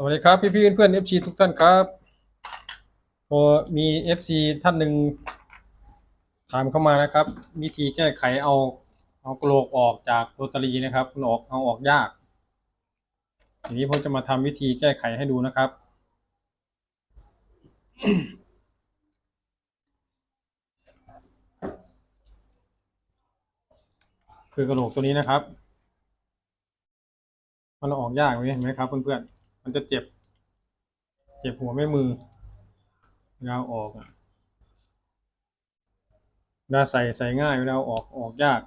สวัสดีครับพี่พี่ๆเพื่อนเอฟซีทุกท่านครับพอมีเอฟซีท่านหนึ่งถามเข้ามานะครับ วิธีแก้ไขเอาเอากระโหลกออกจากโรตารีนะครับมันออกเอาออกยากทีนี้ผมจะมาทำวิธีแก้ไขให้ดูนะครับ คือกระโหลกตัวนี้นะครับ มันอออกยากเลยเห็นไหมครับเพื่อนๆ มันจะเจ็บ เจ็บหัวแม่มือเวลาเออกอะเวลาใส่ใส่ง่ายเวลาออกออกยาก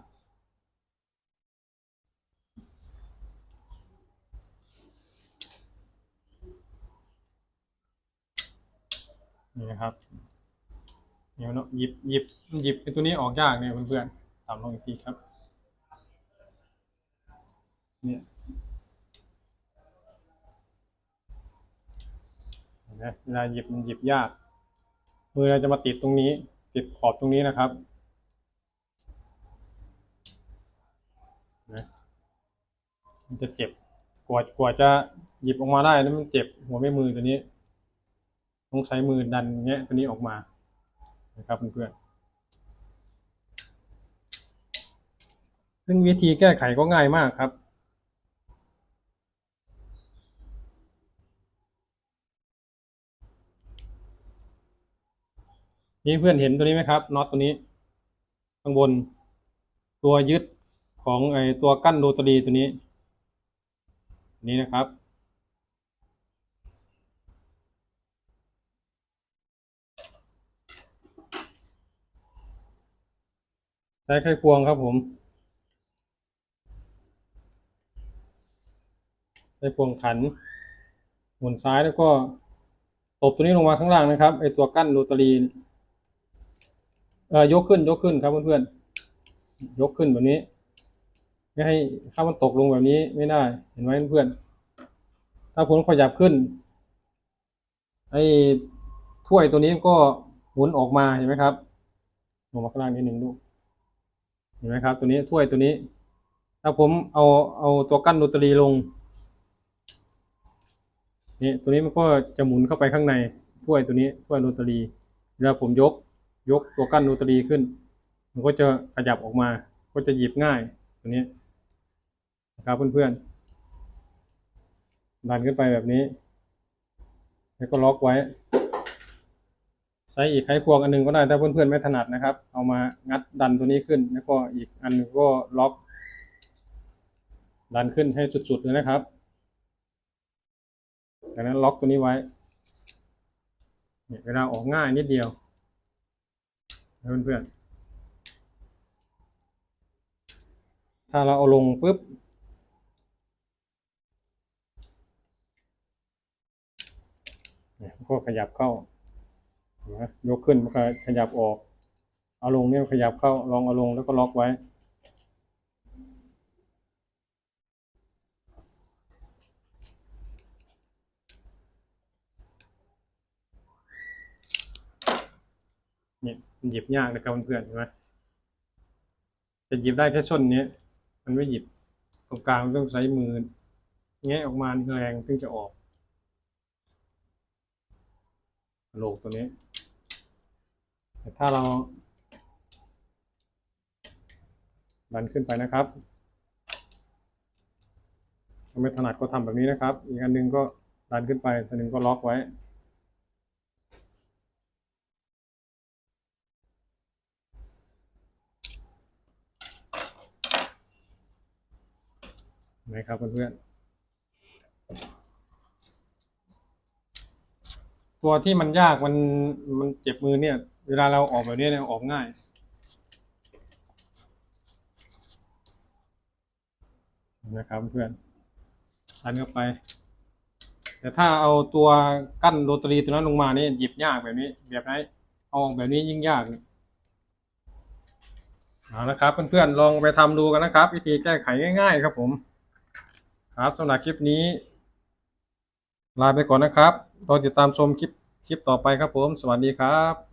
นี่นะครับเดี๋ยวเนาะหยิบหยิบหยิบไอ้ตัวนี้ออกยากเนี่ยเพื่อนๆตามลองอีกทีครับ เนี่ย เห็ นไหมเวลาหยิบมันหยิบยาก มือเราจะมาติดตรงนี้ ติดขอบตรงนี้นะครับนไหมมันจะเจ็บกว่ากว่าจะหยิบออกมาได้นั้นมันเจ็บหัวแม่มือตัวนี้ ต้องใช้มือดันแงะตัวนี้ออกมานะครับเพื่อนๆซึ่งวิธีแก้ไขก็ง่ายมากครับ นี่เพื่อนเห็นตัวนี้ไหมครับน็อตตัวนี้ ข้างบน ตัวยึดของไอตัวกั้นโรตารีตัวนี้ นี้นะครับ ใช้ไขควงครับผมไขควงขันหมุนซ้ายแล้วก็ตบตัวนี้ลงมาข้างล่างนะครับไอตัวกั้นโรตารี เอ่อยกขึ้นยกขึ้นครับเพื่อนๆยกขึ้นแบบนี้ ไม่ให้ถ้ามันตกลงแบบนี้ไม่ได้ เห็นไหมเพื่อนๆถ้าผมขยับขึ้นไอ้ถ้วยตัวนี้ก็หมุนออกมาเห็นไหมครับลงมาข้างล่างนิดหนึ่งดูเห็นไหมครับ ตัวนี้ถ้วยตัวนี้ ถ้าผมเอาเอาตัวกั้นโรตารีลงนี่ตัวนี้มันก็จะหมุนเข้าไปข้างในถ้วยตัวนี้ถ้วยโรตารีเวลาผมยก ยกตัวกั้นโรตรีขึ้น มันก็จะขยับออกมา ก็จะหยิบง่ายตัวนี้นะครับเพื่อนๆดันขึ้นไปแบบนี้ แล้วก็ล็อกไว้ใช้อีกไขควงอันหนึงก็ได้ถ้าเพื่อนๆไม่ถนัดนะครับ เอามางัดดันตัวนี้ขึ้น แล้วก็อีกอันหนึงก็ล็อก ดันขึ้นให้สุดๆเลยนะครับจากนั้นล็อกตัวนี้ไว้เนี่ยเวลาออกง่ายนิดเดียว นะเพื่อนๆ ถ้าเราเอาลงปุ๊บเนี่ยมันก็ขยับเข้า ยกขึ้นมันก็ขยับออก เอาลงเนี่ยขยับเข้า ลองเอาลงแล้วก็ล็อกไว้ เนี่ยมันหยิบยากนะครับเพื่อนๆเห็นไหมจะหยิบได้แค่ส้นเนี้ยมันไม่หยิบตรงกลางต้องใช้มือแงะออกมาแรงถึงจะออกโลกตัวนี้ แต่ถ้าเราดันขึ้นไปนะครับถ้าไม่ถนัดก็ทำแบบนี้นะครับ อีกอันหนึงก็ดันขึ้นไปอันหนึงก็ล็อกไว้ นะครับเพื่อนๆตัวที่มันยากมันมันเจ็บมือเนี่ย เวลาเราออกแบบนี้เนี่ยออกง่ายนะครับเพื่อนดันเข้าไป แต่ถ้าเอาตัวกั้นโรตารีตัวนั้นลงมานี่หยิบยากแบบนี้ แบบไหนเอาออกแบบนี้ยิ่งยากเอาละครับเพื่อนๆลองไปทำดูกันนะครับ วิธีแก้ไขง่าย ๆ ครับผม ครับสำหรับคลิปนี้ลาไปก่อนนะครับรอติดตามชมคลิปคลิปต่อไปครับผม สวัสดีครับ